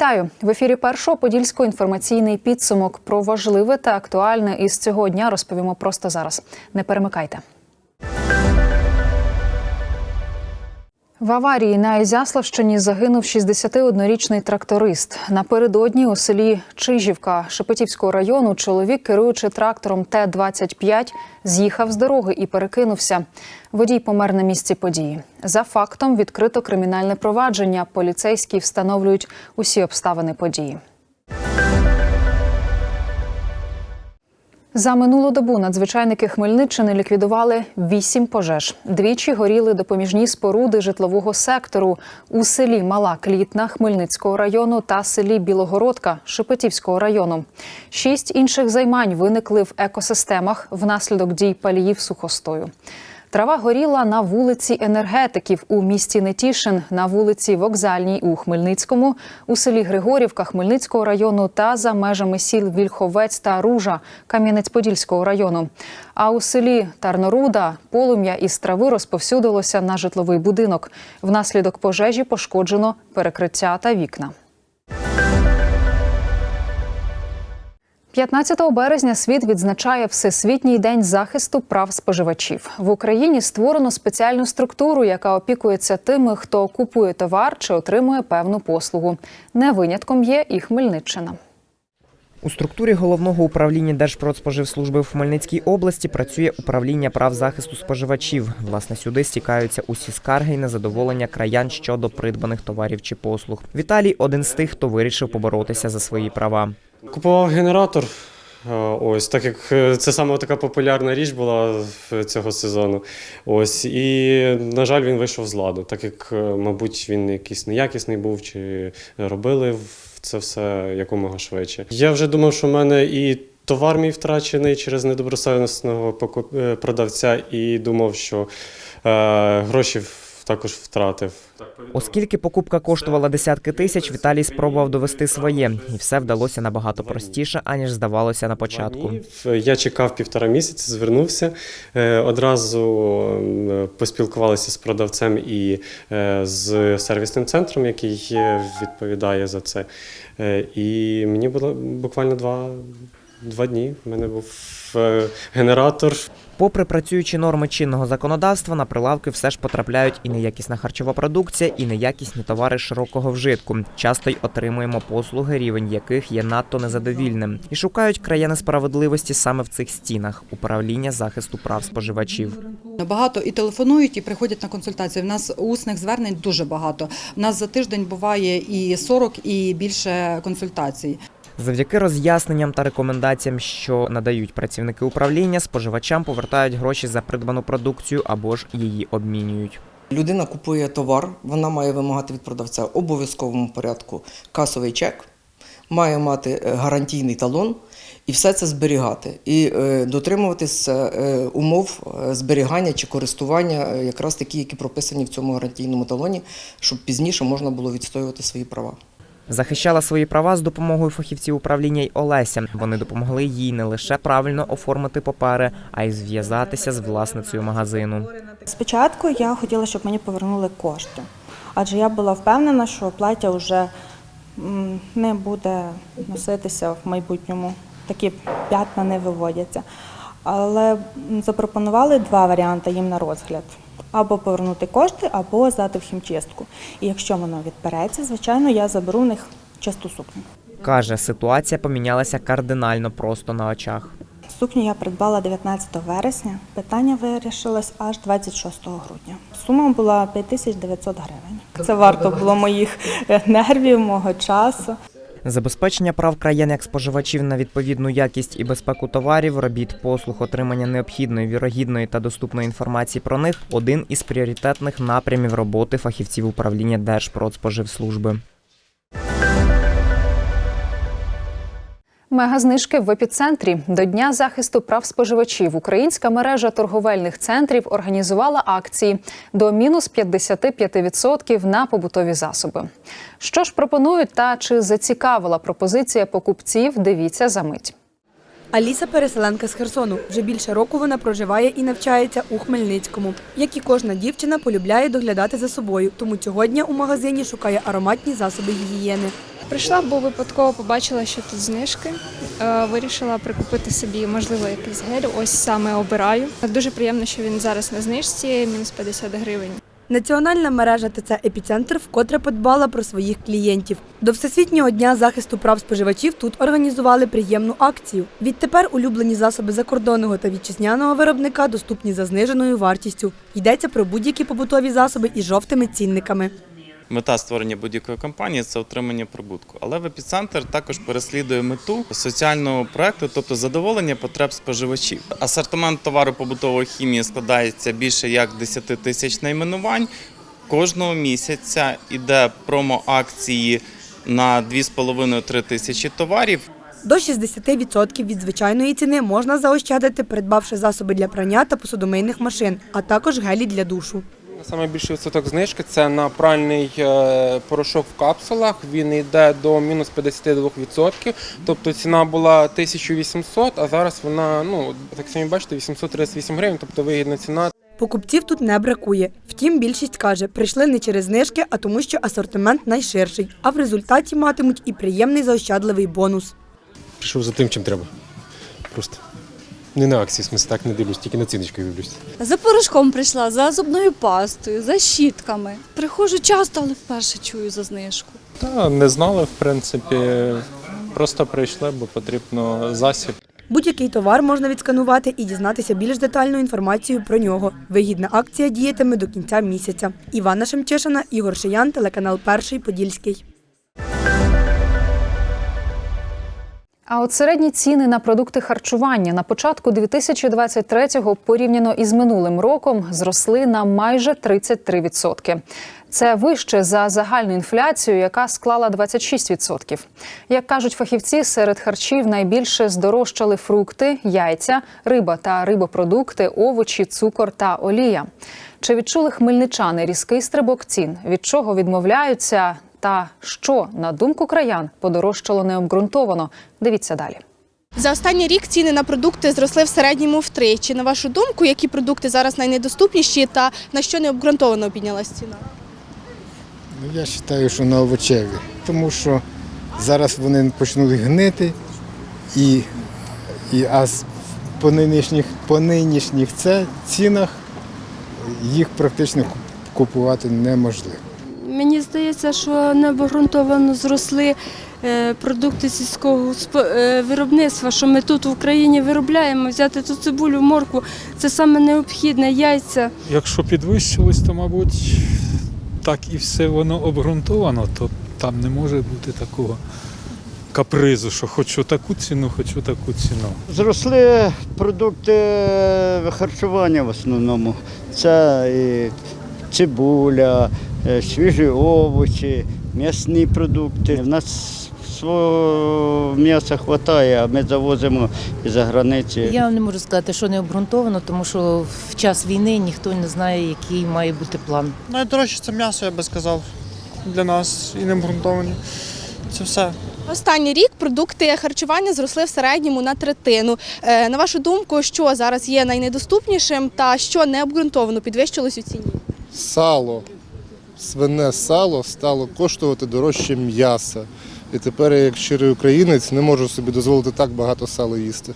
Вітаю в ефірі першого подільського інформаційний підсумок про важливе та актуальне із цього дня розповімо просто зараз. Не перемикайте. В аварії на Ізяславщині загинув 61-річний тракторист. Напередодні у селі Чижівка Шепетівського району чоловік, керуючи трактором Т-25, з'їхав з дороги і перекинувся. Водій помер на місці події. За фактом відкрито кримінальне провадження. Поліцейські встановлюють усі обставини події. За минулу добу надзвичайники Хмельниччини ліквідували вісім пожеж. Двічі горіли допоміжні споруди житлового сектору у селі Мала Клітна Хмельницького району та селі Білогородка Шепетівського району. Шість інших займань виникли в екосистемах внаслідок дій паліїв сухостою. Трава горіла на вулиці енергетиків у місті Нетішин, на вулиці Вокзальній у Хмельницькому, у селі Григорівка Хмельницького району та за межами сіл Вільховець та Ружа Кам'янець-Подільського району. А у селі Тарноруда полум'я із трави розповсюдилося на житловий будинок. Внаслідок пожежі пошкоджено перекриття та вікна. 15 березня світ відзначає Всесвітній день захисту прав споживачів. В Україні створено спеціальну структуру, яка опікується тими, хто купує товар чи отримує певну послугу. Не винятком є і Хмельниччина. У структурі головного управління Держпродспоживслужби в Хмельницькій області працює управління прав захисту споживачів. Власне, сюди стікаються усі скарги й незадоволення краян щодо придбаних товарів чи послуг. Віталій один з тих, хто вирішив поборотися за свої права. Купував генератор. Ось, так як е, це саме така популярна річ була цього сезону. Ось, і, на жаль, він вийшов з ладу, так як, е, мабуть, він якийсь неякісний був, чи робили це все якомога швидше. Я вже думав, що в мене і товар мій втрачений через недобросовісного е, продавця, і думав, що е, гроші також втратив. Оскільки покупка коштувала десятки тисяч, Віталій спробував довести своє, і все вдалося набагато простіше, аніж здавалося на початку. Я чекав півтора місяці, звернувся. Е, Одразу поспілкувалися з продавцем і е, з сервісним центром, який е, відповідає за це. І мені було буквально два, два дні. У мене був е, генератор. Попри працюючі норми чинного законодавства, на прилавки все ж потрапляють і неякісна харчова продукція, і неякісні товари широкого вжитку. Часто й отримуємо послуги, рівень яких є надто незадовільним, і шукають краяни справедливості саме в цих стінах управління захисту прав споживачів. Багато і телефонують, і приходять на консультації. У нас усних звернень дуже багато. У нас за тиждень буває і 40, і більше консультацій. Завдяки роз'ясненням та рекомендаціям, що надають працівники управління, споживачам повертають гроші за придбану продукцію або ж її обмінюють. Людина купує товар, вона має вимагати від продавця обов'язковому порядку касовий чек, має мати е, гарантійний талон і все це зберігати. І е, дотримуватися е, умов зберігання чи користування, якраз такі, які прописані в цьому гарантійному талоні, щоб пізніше можна було відстоювати свої права. Захищала свої права з допомогою фахівців управління й Олеся. Вони допомогли їй не лише правильно оформити папери, а й зв'язатися з власницею магазину. Спочатку я хотіла, щоб мені повернули кошти, адже я була впевнена, що плаття вже не буде носитися в майбутньому. Такі п'ятна не виводяться. Але запропонували два варіанти їм на розгляд: або повернути кошти, або здати в хімчистку. І якщо воно відбереться, звичайно, я заберу в них чисту сукню. Каже, ситуація помінялася кардинально просто на очах. Сукню я придбала 19 вересня. Питання вирішилось аж 26 грудня. Сума була 5900 гривень. Це варто було моїх е, нервів, мого часу. Забезпечення прав країн як споживачів на відповідну якість і безпеку товарів, робіт, послуг, отримання необхідної, вірогідної та доступної інформації про них один із пріоритетних напрямів роботи фахівців управління Держпродспоживслужби. Мегазнижки в епіцентрі до Дня захисту прав споживачів. Українська мережа торговельних центрів організувала акції до мінус 55% на побутові засоби. Що ж пропонують та чи зацікавила пропозиція покупців? Дивіться за мить. Аліса переселенка з Херсону. Вже більше року вона проживає і навчається у Хмельницькому. Як і кожна дівчина, полюбляє доглядати за собою, тому цього дня у магазині шукає ароматні засоби гігієни. Прийшла, бо випадково побачила, що тут знижки. Е, Вирішила прикупити собі, можливо, якийсь гель. Ось саме обираю. Дуже приємно, що він зараз на знижці, мінус 50 гривень. Національна мережа ТЦ Епіцентр вкотре подбала про своїх клієнтів. До Всесвітнього дня захисту прав споживачів тут організували приємну акцію. Відтепер улюблені засоби закордонного та вітчизняного виробника доступні за зниженою вартістю. Йдеться про будь-які побутові засоби із жовтими цінниками. Мета створення будь-якої компанії це отримання прибутку. Але в епіцентр також переслідує мету соціального проекту, тобто задоволення потреб споживачів. Асортимент товару побутової хімії складається більше як 10 тисяч найменувань. Кожного місяця іде промо-акції на 2,5-3 тисячі товарів. До 60% від звичайної ціни можна заощадити, придбавши засоби для прання та посудомийних машин, а також гелі для душу. Саме більший відсоток знижки це на пральний е, порошок в капсулах. Він йде до мінус 52%. Тобто ціна була 1800, а зараз вона, ну так самі бачите, 838 гривень, тобто вигідна ціна. Покупців тут не бракує. Втім, більшість каже, прийшли не через знижки, а тому, що асортимент найширший, а в результаті матимуть і приємний заощадливий бонус. Прийшов за тим, чим треба. Просто. Не на акції, в смысле, так не дивлюсь, тільки на ціночку дивлюсь. За порошком прийшла, за зубною пастою, за щітками. Приходжу часто, але вперше чую за знижку. Та не знали, в принципі, просто прийшли, бо потрібно засіб. Будь-який товар можна відсканувати і дізнатися більш детальну інформацію про нього. Вигідна акція діятиме до кінця місяця. Івана Шемчишина, Ігор Шиян, телеканал Перший Подільський. А от середні ціни на продукти харчування на початку 2023-го порівняно із минулим роком зросли на майже 33%. Це вище за загальну інфляцію, яка склала 26%. Як кажуть фахівці, серед харчів найбільше здорожчали фрукти, яйця, риба та рибопродукти, овочі, цукор та олія. Чи відчули хмельничани різкий стрибок цін? Від чого відмовляються? Та що, на думку краян, подорожчало необґрунтовано? Дивіться далі. За останній рік ціни на продукти зросли в середньому втричі. На вашу думку, які продукти зараз найнедоступніші та на що необґрунтовано піднялась ціна? Ну, я вважаю, що на овочеві, тому що зараз вони почнуть гнити, і, і а по нинішніх, по нинішніх це, цінах їх практично купувати неможливо. Мені здається, що необґрунтовано зросли е, продукти сільського е, виробництва, що ми тут в Україні виробляємо. Взяти ту цибулю, моркву це саме необхідне, яйця. Якщо підвищилось, то, мабуть, так і все воно обґрунтовано, то там не може бути такого капризу, що хочу таку ціну, хочу таку ціну. Зросли продукти харчування в основному. Це і цибуля, е, свіжі овочі, м'ясні продукти. В нас свого м'яса вистачає, а ми завозимо із-за границі. Я не можу сказати, що не обґрунтовано, тому що в час війни ніхто не знає, який має бути план. Найдорожче це м'ясо, я би сказав, для нас і не обґрунтовані. Це все. Останній рік продукти харчування зросли в середньому на третину. Е, На вашу думку, що зараз є найнедоступнішим та що необґрунтовано підвищилось у ціні? Сало, свине сало стало коштувати дорожче м'яса. І тепер, я, як щирий українець, не можу собі дозволити так багато сала їсти.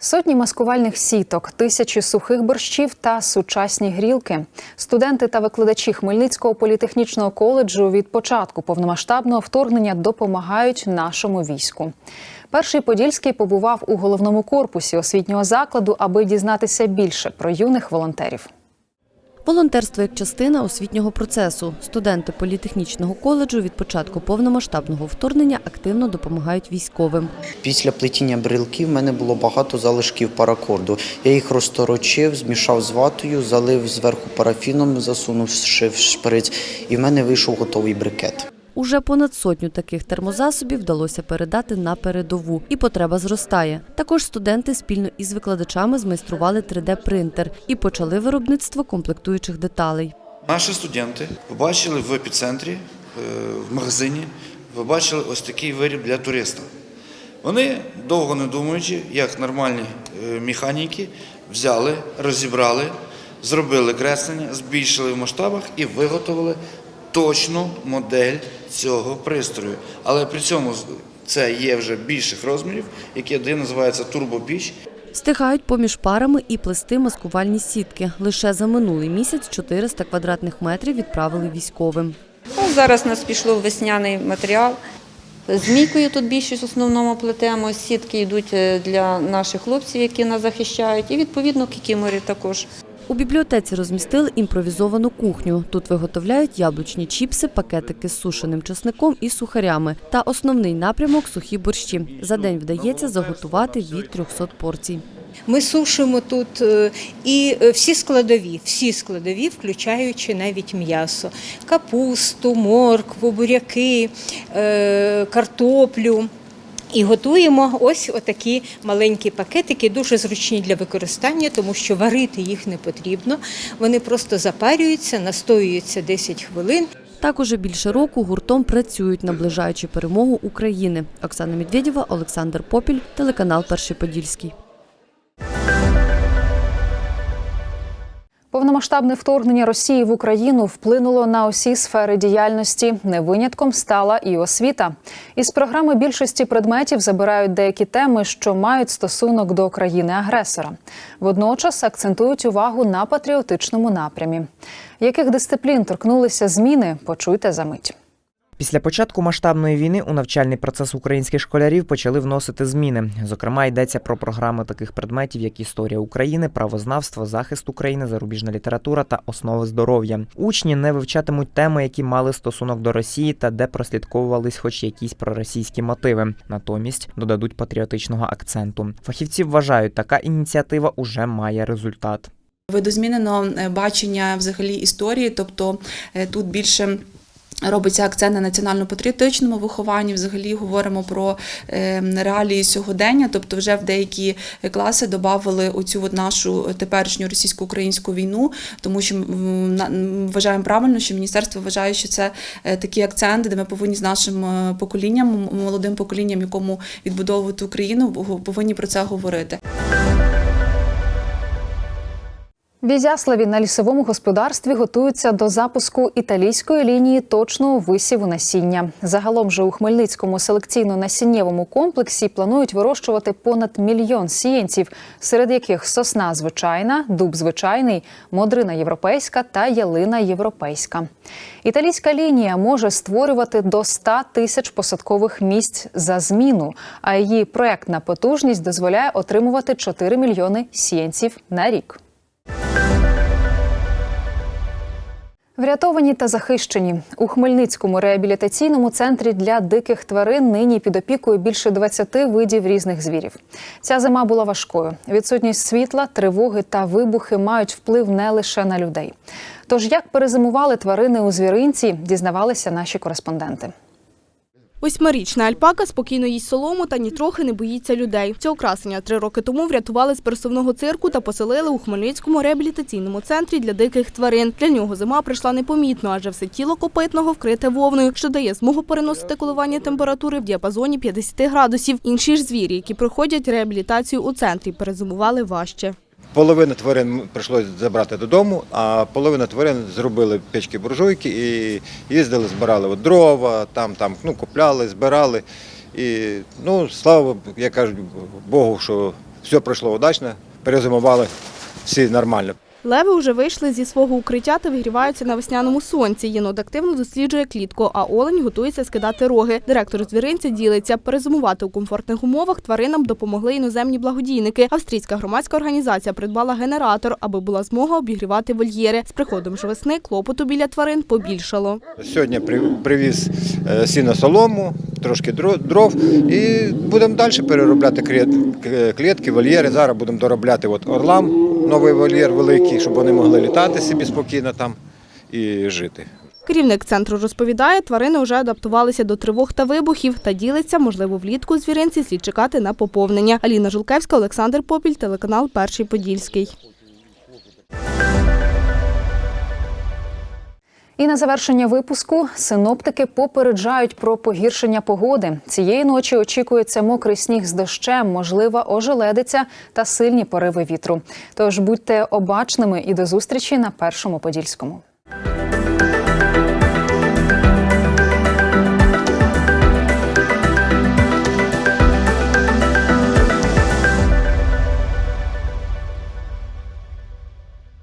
Сотні маскувальних сіток, тисячі сухих борщів та сучасні грілки. Студенти та викладачі Хмельницького політехнічного коледжу від початку повномасштабного вторгнення допомагають нашому війську. Перший Подільський побував у головному корпусі освітнього закладу, аби дізнатися більше про юних волонтерів. Волонтерство як частина освітнього процесу. Студенти політехнічного коледжу від початку повномасштабного вторгнення активно допомагають військовим. Після плетіння брілків в мене було багато залишків паракорду. Я їх розторочив, змішав з ватою, залив зверху парафіном, засунувши шив шприць, і в мене вийшов готовий брикет. Уже понад сотню таких термозасобів вдалося передати на передову, і потреба зростає. Також студенти спільно із викладачами змайстрували 3D-принтер і почали виробництво комплектуючих деталей. Наші студенти побачили в епіцентрі, е, в магазині, побачили ось такий виріб для туриста. Вони, довго не думаючи, як нормальні е, механіки, взяли, розібрали, зробили креслення, збільшили в масштабах і виготовили точну модель цього пристрою. Але при цьому це є вже більших розмірів, який один називається турбопіч. Стигають поміж парами і плести маскувальні сітки. Лише за минулий місяць 400 квадратних метрів відправили військовим. Ну, зараз у нас пішло весняний матеріал. З мійкою тут більшість в основному плетемо. Сітки йдуть е, для наших хлопців, які нас захищають, і відповідно кікімори також. У бібліотеці розмістили імпровізовану кухню. Тут виготовляють яблучні чіпси, пакетики з сушеним чесником і сухарями. Та основний напрямок сухі борщі. За день вдається заготувати від 300 порцій. Ми сушимо тут е, і е, всі складові, всі складові, включаючи навіть м'ясо, капусту, моркву, буряки, е, картоплю. І готуємо ось отакі маленькі пакетики, дуже зручні для використання, тому що варити їх не потрібно. Вони просто запарюються, настоюються 10 хвилин. Так уже більше року гуртом працюють, наближаючи перемогу України. Оксана Медведєва, Олександр Попіль, телеканал Перший Подільський. Повномасштабне вторгнення Росії в Україну вплинуло на усі сфери діяльності. Не винятком стала і освіта. Із програми більшості предметів забирають деякі теми, що мають стосунок до країни-агресора. Водночас акцентують увагу на патріотичному напрямі. Яких дисциплін торкнулися зміни, почуйте за мить. Після початку масштабної війни у навчальний процес українських школярів почали вносити зміни. Зокрема, йдеться про програми таких предметів, як історія України, правознавство, захист України, зарубіжна література та основи здоров'я. Учні не вивчатимуть теми, які мали стосунок до Росії та де прослідковувались хоч якісь проросійські мотиви. Натомість додадуть патріотичного акценту. Фахівці вважають, така ініціатива уже має результат. Видозмінено е, бачення взагалі історії, тобто е, тут більше. Робиться акцент на національно-патріотичному вихованні. Взагалі говоримо про е, реалії сьогодення. Тобто, вже в деякі класи додавали оцю нашу теперішню російсько-українську війну, тому що вважаємо правильно, що міністерство вважає, що це е, такий акцент, де ми повинні з нашим е, поколінням, молодим поколінням, якому відбудовувати Україну, повинні про це говорити. В Ізяславі на лісовому господарстві готуються до запуску італійської лінії точного висіву насіння. Загалом же у Хмельницькому селекційно-насіннєвому комплексі планують вирощувати понад мільйон сіянців, серед яких сосна звичайна, дуб звичайний, модрина європейська та ялина європейська. Італійська лінія може створювати до 100 тисяч посадкових місць за зміну, а її проектна потужність дозволяє отримувати 4 мільйони сіянців на рік. Врятовані та захищені у Хмельницькому реабілітаційному центрі для диких тварин нині під опікою більше 20 видів різних звірів. Ця зима була важкою. Відсутність світла, тривоги та вибухи мають вплив не лише на людей. Тож як перезимували тварини у звіринці, дізнавалися наші кореспонденти. Восьмирічна альпака спокійно їсть солому та нітрохи не боїться людей. Цього красення три роки тому врятували з пересувного цирку та поселили у Хмельницькому реабілітаційному центрі для диких тварин. Для нього зима прийшла непомітно, адже все тіло копитного вкрите вовною, що дає змогу переносити коливання температури в діапазоні 50 градусів. Інші ж звірі, які проходять реабілітацію у центрі, перезимували важче. Половину тварин прийшлося забрати додому, а половину тварин зробили печки буржуйки і їздили, збирали от дрова, там, там ну, купляли, збирали. І ну, слава, я кажу Богу, що все пройшло удачно, перезимували всі нормально. Леви вже вийшли зі свого укриття та вигріваються на весняному сонці. Єнот активно досліджує клітку, а олень готується скидати роги. Директор звіринця ділиться. Перезимувати у комфортних умовах тваринам допомогли іноземні благодійники. Австрійська громадська організація придбала генератор, аби була змога обігрівати вольєри. З приходом ж весни клопоту біля тварин побільшало. Сьогодні при- привіз е, сіно солому, трошки дров і будемо далі переробляти клітки, вольєри. Зараз будемо доробляти от орлам, новий вольєр великий, щоб вони могли літати собі спокійно там і жити. Керівник центру розповідає, тварини вже адаптувалися до тривог та вибухів та ділиться, можливо, влітку звіринці слід чекати на поповнення. Аліна Жулкевська, Олександр Попіль, телеканал Перший Подільський. І на завершення випуску синоптики попереджають про погіршення погоди. Цієї ночі очікується мокрий сніг з дощем, можлива ожеледиця та сильні пориви вітру. Тож будьте обачними і до зустрічі на першому подільському.